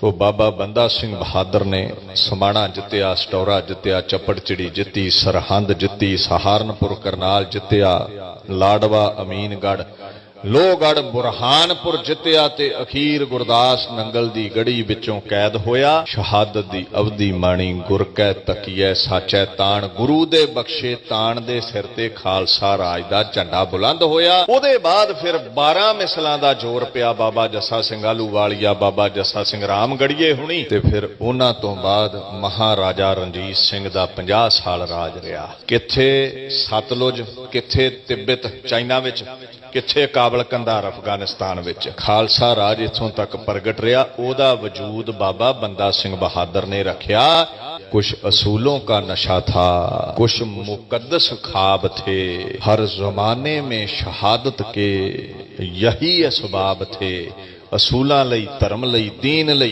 ਸੋ ਬਾਬਾ ਬੰਦਾ ਸਿੰਘ ਬਹਾਦਰ ਨੇ ਸਮਾਣਾ ਜਿੱਤਿਆ, ਸਟੌਰਾ ਜਿੱਤਿਆ ਚੱਪੜਚਿੜੀ ਜਿੱਤੀ, ਸਰਹੰਦ ਜਿੱਤੀ, ਸਹਾਰਨਪੁਰ ਕਰਨਾਲ ਜਿੱਤਿਆ ਲਾਡਵਾ ਅਮੀਨਗੜ ਲੋਹਗੜ ਬੁਰਹਾਨਪੁਰ ਜਿੱਤਿਆ ਤੇ ਅਖੀਰ ਗੁਰਦਾਸ ਨੰਗਲ ਦੀ ਗੜੀ ਵਿੱਚੋਂ ਕੈਦ ਹੋਇਆ। ਸ਼ਹਾਦਤ ਦੀ ਅਵਧੀ ਮਾਣੀ ਗੁਰ ਕੈ ਤਕੀਐ ਸਾਚੈ ਤਾਣ। ਗੁਰੂ ਦੇ ਬਖਸ਼ੇ ਤਾਣ ਦੇ ਸਿਰ ਤੇ ਖਾਲਸਾ ਰਾਜ ਦਾ ਝੰਡਾ ਬੁਲੰਦ ਹੋਇਆ। ਉਹਦੇ ਬਾਅਦ ਫਿਰ 12 ਮਿਸਲਾਂ ਦਾ ਜ਼ੋਰ ਪਿਆ ਬਾਬਾ ਜੱਸਾ ਸਿੰਘ ਆਲੂਵਾਲੀਆ ਬਾਬਾ ਜੱਸਾ ਸਿੰਘ ਰਾਮਗੜੀਏ ਹੁਣੀ। ਤੇ ਫਿਰ ਉਹਨਾਂ ਤੋਂ ਬਾਅਦ ਮਹਾਰਾਜਾ ਰਣਜੀਤ ਸਿੰਘ ਦਾ 50 ਸਾਲ ਰਾਜ ਰਿਹਾ। ਕਿੱਥੇ ਸਤਲੁਜ, ਕਿੱਥੇ ਤਿੱਬਤ, ਚਾਈਨਾ ਵਿੱਚ, ਕਿੱਥੇ ਕਾਬਲ ਕੰਧਾਰ ਅਫਗਾਨਿਸਤਾਨ ਵਿੱਚ। ਖਾਲਸਾ ਰਾਜ ਇਥੋਂ ਤੱਕ ਪ੍ਰਗਟ ਰਿਹਾ। ਉਹਦਾ ਵਜੂਦ ਬਾਬਾ ਬੰਦਾ ਸਿੰਘ ਬਹਾਦਰ ਨੇ ਰੱਖਿਆ। कुछ असूलों का ਨਸ਼ਾ ਥਾ कुछ ਮੁਕੱਦਸ ਖਾਬ ਥੇ। ਹਰ ਜ਼ਮਾਨੇ में ਸ਼ਹਾਦਤ ਕੇ ਯਹੀ ਅਸਬਾਬ थे असूलों ਲਈ ਧਰਮ ਲਈ दीन ਲਈ